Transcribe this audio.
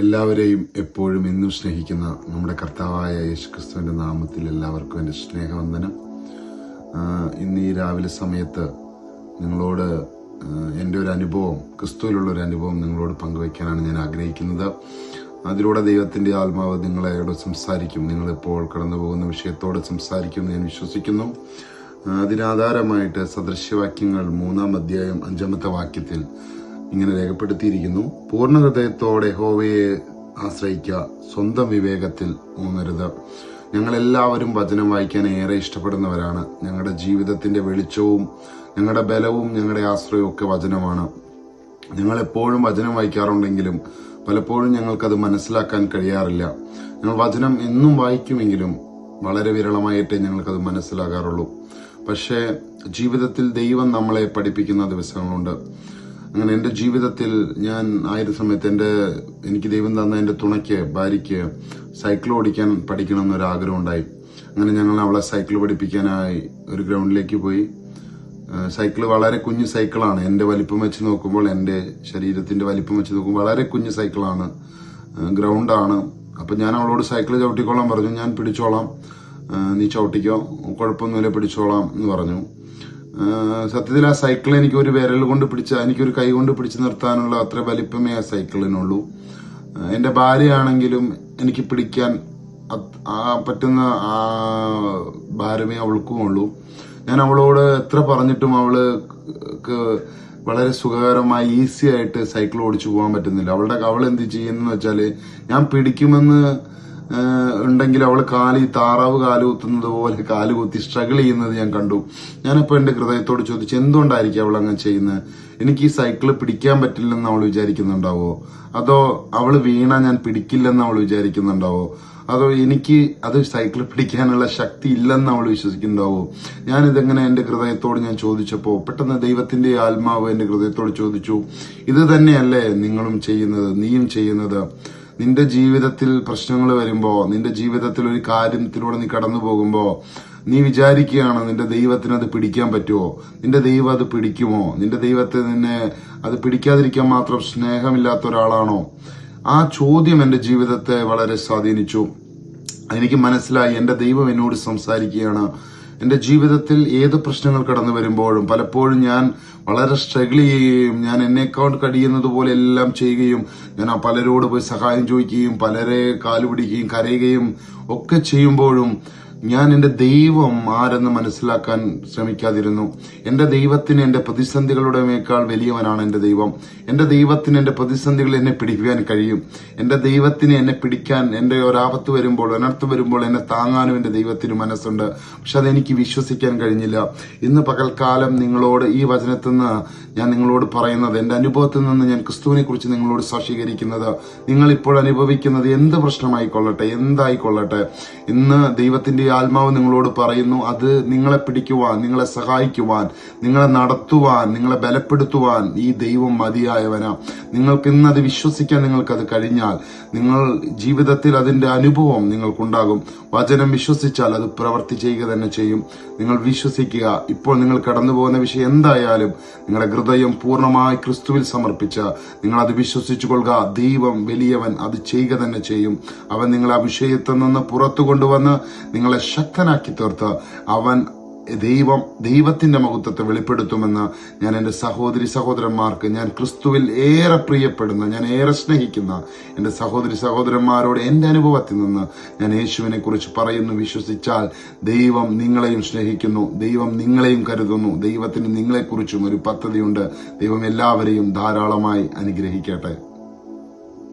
എല്ലാവരെയും എപ്പോഴും എന്നും സ്നേഹിക്കുന്ന നമ്മുടെ കർത്താവായ യേശുക്രിസ്തുവിന്റെ നാമത്തിൽ എല്ലാവർക്കും എന്റെ സ്നേഹവന്ദനം. ഇന്ന് ഈ രാവിലെ സമയത്ത് നിങ്ങളോട് എന്റെ ഒരു അനുഭവം ക്രിസ്തുവിലുള്ള ഒരു അനുഭവം നിങ്ങളോട് പങ്കുവയ്ക്കാനാണ് ഞാൻ ആഗ്രഹിക്കുന്നത്. അതിലൂടെ ദൈവത്തിന്റെ ആത്മാവ് നിങ്ങളോട് സംസാരിക്കും. നിങ്ങളിപ്പോൾ കടന്നു പോകുന്ന വിഷയത്തോട് സംസാരിക്കും ഞാൻ വിശ്വസിക്കുന്നു. അതിനാധാരമായിട്ട് സദൃശ്യവാക്യങ്ങൾ മൂന്നാം അധ്യായം അഞ്ചാമത്തെ വാക്യത്തിൽ ഇങ്ങനെ രേഖപ്പെടുത്തിയിരിക്കുന്നു. പൂർണ ഹൃദയത്തോടെ ഹോവയെ ആശ്രയിക്കുക സ്വന്തം വിവേകത്തിൽ ഊന്നരുത് ഞങ്ങളെല്ലാവരും വചനം വായിക്കാൻ ഏറെ ഇഷ്ടപ്പെടുന്നവരാണ്. ഞങ്ങളുടെ ജീവിതത്തിന്റെ വെളിച്ചവും ഞങ്ങളുടെ ബലവും ഞങ്ങളുടെ ആശ്രയവും ഒക്കെ വചനമാണ്. ഞങ്ങൾ എപ്പോഴും വചനം വായിക്കാറുണ്ടെങ്കിലും പലപ്പോഴും ഞങ്ങൾക്കത് മനസ്സിലാക്കാൻ കഴിയാറില്ല. ഞങ്ങൾ വചനം എന്നും വായിക്കുമെങ്കിലും വളരെ വിരളമായിട്ടേ ഞങ്ങൾക്കത് മനസ്സിലാകാറുള്ളൂ. പക്ഷേ ജീവിതത്തിൽ ദൈവം നമ്മളെ പഠിപ്പിക്കുന്ന ദിവസങ്ങളുണ്ട്. അങ്ങനെ എന്റെ ജീവിതത്തിൽ ഞാൻ ആയിരുന്ന സമയത്ത് എന്റെ എനിക്ക് ദൈവം തന്ന എന്റെ തുണയ്ക്ക് ഭാര്യയ്ക്ക് സൈക്കിൾ ഓടിക്കാൻ പഠിക്കണം എന്നൊരു ആഗ്രഹം ഉണ്ടായി അങ്ങനെ ഞങ്ങൾ അവളെ സൈക്കിൾ പഠിപ്പിക്കാനായി ഒരു ഗ്രൗണ്ടിലേക്ക് പോയി. സൈക്കിൾ വളരെ കുഞ്ഞു സൈക്കിളാണ് എന്റെ വലിപ്പം വെച്ച് നോക്കുമ്പോൾ എന്റെ ശരീരത്തിന്റെ വലിപ്പം വെച്ച് നോക്കുമ്പോൾ വളരെ കുഞ്ഞു സൈക്കിളാണ് ഗ്രൗണ്ടാണ് അപ്പൊ ഞാൻ അവളോട് സൈക്കിൾ ചവിട്ടിക്കോളാൻ പറഞ്ഞു. ഞാൻ പിടിച്ചോളാം. നീ ചവിട്ടിക്കോ. കുഴപ്പമൊന്നുമില്ല പിടിച്ചോളാം എന്ന് പറഞ്ഞു. സത്യത്തിൽ ആ സൈക്കിൾ എനിക്ക് ഒരു വിരൽ കൊണ്ട് പിടിച്ച എനിക്കൊരു കൈ കൊണ്ട് പിടിച്ച് നിർത്താനുള്ള അത്ര വലിപ്പമേ ആ സൈക്കിളിനുള്ളൂ എന്റെ ഭാര്യയാണെങ്കിലും എനിക്ക് പിടിക്കാൻ പറ്റുന്ന ആ ഭാരമേ അവൾക്കും ഉള്ളൂ ഞാൻ അവളോട് എത്ര പറഞ്ഞിട്ടും അവൾ വളരെ സുഖകരമായി ഈസി ആയിട്ട് സൈക്കിൾ ഓടിച്ചു പോകാൻ പറ്റുന്നില്ല. അവളുടെ അവൾ എന്ത് ചെയ്യുന്നെന്ന് വെച്ചാൽ ഞാൻ പിടിക്കുമെന്ന് ഉണ്ടെങ്കിൽ അവൾ കാലി താറാവ് കാൽ കുത്തുന്നത് പോലെ കാൽ കുത്തി സ്ട്രഗിൾ ചെയ്യുന്നത് ഞാൻ കണ്ടു. ഞാനപ്പോ എന്റെ ഹൃദയത്തോട് ചോദിച്ചു എന്തുകൊണ്ടായിരിക്കും അവൾ അങ്ങനെ ചെയ്യുന്നത്? എനിക്ക് ഈ സൈക്കിൾ പിടിക്കാൻ പറ്റില്ലെന്ന് അവൾ വിചാരിക്കുന്നുണ്ടാവോ? അതോ അവൾ വീണ ഞാൻ പിടിക്കില്ലെന്ന് അവൾ വിചാരിക്കുന്നുണ്ടാവോ? അതോ എനിക്ക് അത് സൈക്കിൾ പിടിക്കാനുള്ള ശക്തി ഇല്ലെന്ന് അവൾ വിശ്വസിക്കുന്നുണ്ടാവോ? ഞാൻ ഇതെങ്ങനെ എന്റെ ഹൃദയത്തോട് ഞാൻ ചോദിച്ചപ്പോൾ പെട്ടെന്ന് ദൈവത്തിന്റെ ആത്മാവ് എന്റെ ഹൃദയത്തോട് ചോദിച്ചു ഇത് തന്നെയല്ലേ നിങ്ങളും ചെയ്യുന്നത് നീയും ചെയ്യുന്നത്? നിന്റെ ജീവിതത്തിൽ പ്രശ്നങ്ങൾ വരുമ്പോ നിന്റെ ജീവിതത്തിൽ ഒരു കാര്യത്തിലൂടെ നീ കടന്നു പോകുമ്പോ നീ വിചാരിക്കുകയാണ് നിന്റെ ദൈവത്തിന് അത് പിടിക്കാൻ പറ്റുമോ? നിന്റെ ദൈവം അത് പിടിക്കുമോ? നിന്റെ ദൈവത്തെ നിന്നെ അത് പിടിക്കാതിരിക്കാൻ മാത്രം സ്നേഹമില്ലാത്ത ഒരാളാണോ? ആ ചോദ്യം എന്റെ ജീവിതത്തെ വളരെ സ്വാധീനിച്ചു. എനിക്ക് മനസ്സിലായി എന്റെ ദൈവം എന്നോട് സംസാരിക്കുകയാണ്. എന്റെ ജീവിതത്തിൽ ഏത് പ്രശ്നങ്ങൾ കടന്നു വരുമ്പോഴും പലപ്പോഴും ഞാൻ വളരെ സ്ട്രഗിൾ ചെയ്യുകയും ഞാൻ എന്നേക്കാൾ കഴിയുന്നത് പോലെ എല്ലാം ചെയ്യുകയും ഞാൻ ആ പലരോട് പോയി സഹായം ചോദിക്കുകയും പലരെ കാലുപിടിക്കുകയും കരയുകയും ഒക്കെ ചെയ്യുമ്പോഴും ഞാൻ എന്റെ ദൈവം ആരെന്ന് മനസ്സിലാക്കാൻ ശ്രമിക്കാതിരുന്നു. എന്റെ ദൈവത്തിന് എന്റെ പ്രതിസന്ധികളുടെ മേക്കാൾ വലിയവനാണ് എന്റെ ദൈവം. എന്റെ ദൈവത്തിന് എന്റെ പ്രതിസന്ധികൾ എന്നെ പിടിക്കുവാൻ കഴിയും. എന്റെ ദൈവത്തിന് എന്നെ പിടിക്കാൻ എന്റെ ഒരാപത്ത് വരുമ്പോൾ അനർത്ഥം വരുമ്പോൾ എന്നെ താങ്ങാനും എന്റെ ദൈവത്തിന് മനസ്സുണ്ട്. പക്ഷെ അതെനിക്ക് വിശ്വസിക്കാൻ കഴിഞ്ഞില്ല. ഇന്ന് പകൽക്കാലം നിങ്ങളോട് ഈ വചനത്തിൽ നിന്ന് ഞാൻ നിങ്ങളോട് പറയുന്നത് എന്റെ അനുഭവത്തിൽ നിന്ന് ഞാൻ ക്രിസ്തുവിനെ കുറിച്ച് നിങ്ങളോട് സാക്ഷീകരിക്കുന്നത് നിങ്ങൾ ഇപ്പോൾ അനുഭവിക്കുന്നത് എന്ത് പ്രശ്നമായിക്കൊള്ളട്ടെ എന്തായിക്കൊള്ളട്ടെ? ഇന്ന് ദൈവത്തിന്റെ ആത്മാവ് നിങ്ങളോട് പറയുന്നു അത് നിങ്ങളെ പിടിക്കുവാൻ നിങ്ങളെ സഹായിക്കുവാൻ നിങ്ങളെ നടത്തുവാൻ നിങ്ങളെ ബലപ്പെടുത്തുവാൻ ഈ ദൈവം മതിയായവനാ. നിങ്ങൾക്ക് ഇന്ന് അത് വിശ്വസിക്കാൻ നിങ്ങൾക്കത് കഴിഞ്ഞാൽ നിങ്ങൾ ജീവിതത്തിൽ അതിന്റെ അനുഭവം നിങ്ങൾക്കുണ്ടാകും. വചനം വിശ്വസിച്ചാൽ അത് പ്രവർത്തി ചെയ്യുക തന്നെ ചെയ്യും. നിങ്ങൾ വിശ്വസിക്കുക ഇപ്പോൾ നിങ്ങൾ കടന്നു പോകുന്ന വിഷയം എന്തായാലും നിങ്ങളുടെ ഹൃദയം പൂർണമായി ക്രിസ്തുവിൽ സമർപ്പിച്ച നിങ്ങൾ അത് വിശ്വസിച്ചു കൊള്ളുക ദൈവം വലിയവൻ അത് ചെയ്യുക തന്നെ ചെയ്യും. അവൻ നിങ്ങളെ ആ വിഷയത്തിൽ നിന്ന് പുറത്തു കൊണ്ടുവന്ന് നിങ്ങളെ ശക്തനാക്കി തീർത്ത് അവൻ ദൈവം ദൈവത്തിന്റെ മഹത്വത്തെ വെളിപ്പെടുത്തുമെന്ന് ഞാൻ എന്റെ സഹോദരി സഹോദരന്മാർക്ക് ഞാൻ ക്രിസ്തുവിൽ ഏറെ പ്രിയപ്പെടുന്ന ഞാൻ ഏറെ സ്നേഹിക്കുന്ന എന്റെ സഹോദരി സഹോദരന്മാരോട് എന്റെ അനുഭവത്തിൽ നിന്ന് ഞാൻ യേശുവിനെ കുറിച്ച് പറയുന്നു വിശ്വസിച്ചാൽ ദൈവം നിങ്ങളെയും സ്നേഹിക്കുന്നു ദൈവം നിങ്ങളെയും കരുതുന്നു ദൈവത്തിന് നിങ്ങളെക്കുറിച്ചും ഒരു പദ്ധതിയുണ്ട്. ദൈവം എല്ലാവരെയും ധാരാളമായി അനുഗ്രഹിക്കട്ടെ.